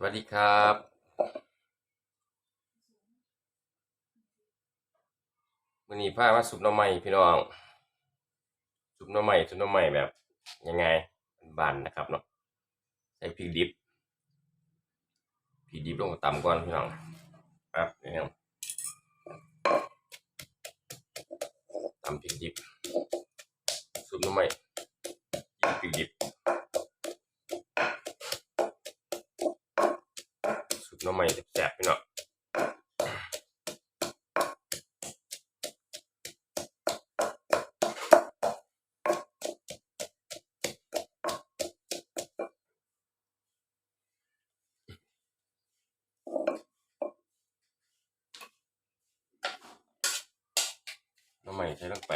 สวัสดีครับวันนี้พามาสุปหน้ำใหม่พี่น้องสุปหน้ำใหม่สุปหน้ำใหม่แบบยังไงบานนะครับเนาะใส่พริกดิบพริกดิบลงมาตำก่อนพี่น้องครับนี่ครับตำพริกดิบสุปหน้ำใหม่กินพริกดิบ สุปหน้ำใหม่แซ่บๆพี่น้องหน้ำใหม่ใส่ลงไป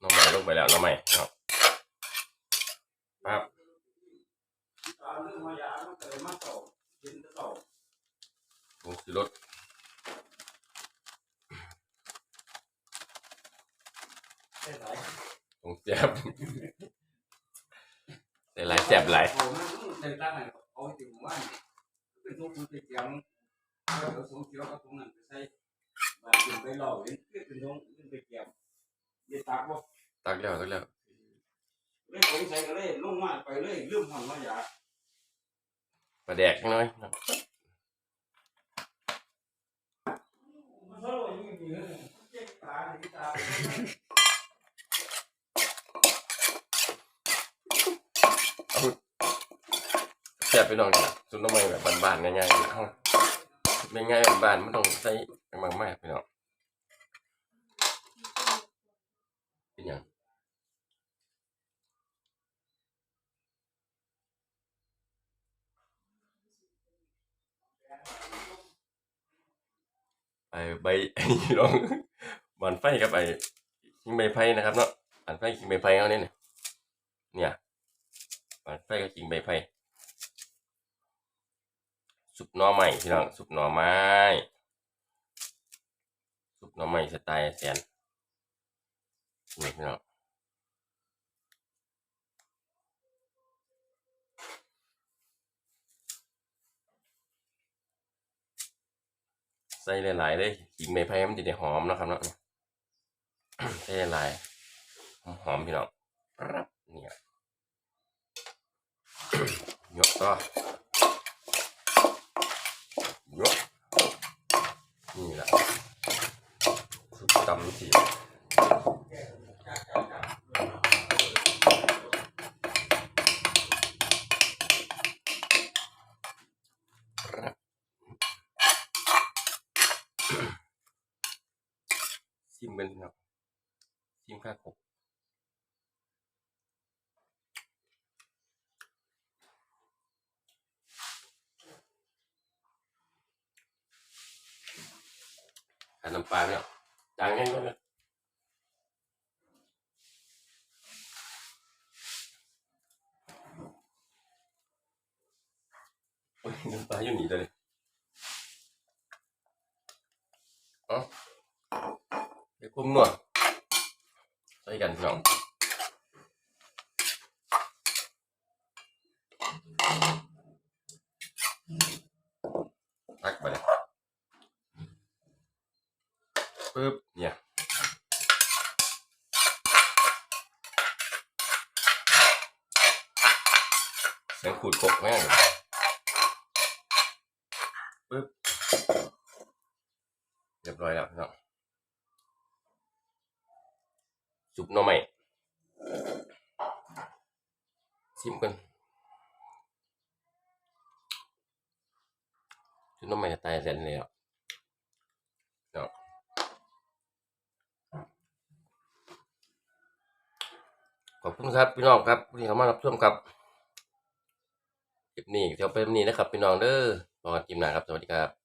หน้ำใหม่ลง ไปแล้วหน้ำใหม่เนาะปั๊บผงชูรสผงแซ่บใส่หลายแซ่บหลายผมใส่ตั้งเอาถึงว่าเป็นทุกคนไปเกี่ยงเอาสงเกี่ยวกับตรงนั้นไปใส่บาดเป็นไปหล่อเห็นเป็นทงเป็นไปเกี่ยงเดี๋ยวตากบ่ ตักแล้วตักแล้วเลยผมใส่ก็เลยลงมาไปเลยลืมหันมาอย่าปลาแดกน้อยเนาะมันสโลยังมีเลยเจ็บตาที่ตาแซ่บไปน้องนี่สุปหน้ำใหม่แบบบ้านๆง่ายๆเนาะไม่ง่ายแบบบ้านไม่ต้องใส่มากมากๆพี่น้องเป็นหยัง ไอ้ใบพี่น้องบอนไฟครับไอ้ขิงใบไผ่นะครับเนาะบานไฟขิงใบไผ่เอาเนี่ยเนี่ยเนี่ยบานไฟก็ขิงใบไผ่สุปหน่อไม้พี่น้องสุปหน่อไม้สุปหน่อไม้สไตล์แสนนี่พี่น้อง ส่หลายๆเลยขิงใบไผ่มันจะได้หอมนะครับเนาะใส่หลายหอมพี่น้องรับเนี่ยยกต่อยกนี่แหละสุดตำสี ซิมเป็นเนาะซิมข้าวกบอันน้ำปลาเนี่ยจา งง่มหนวดใส่กันพี่น้องตักไปเลยปึ๊บเนี่ยเสียงขูดกบแม่งปึ๊บเรียบร้อยแล้วพี่น้อง ซุปหน่อไม้ชิมกันซุปหน่อไม้จะตายแสนเลยอะเนาะขอบคุณครับพี่น้องครับที่เข้ามารับชมครับคลิปนี้เดี๋ยวเป็นแบบนี้นะครับพี่น้องเด้อรอกันคลิปหนาครับ สวัสดีครับ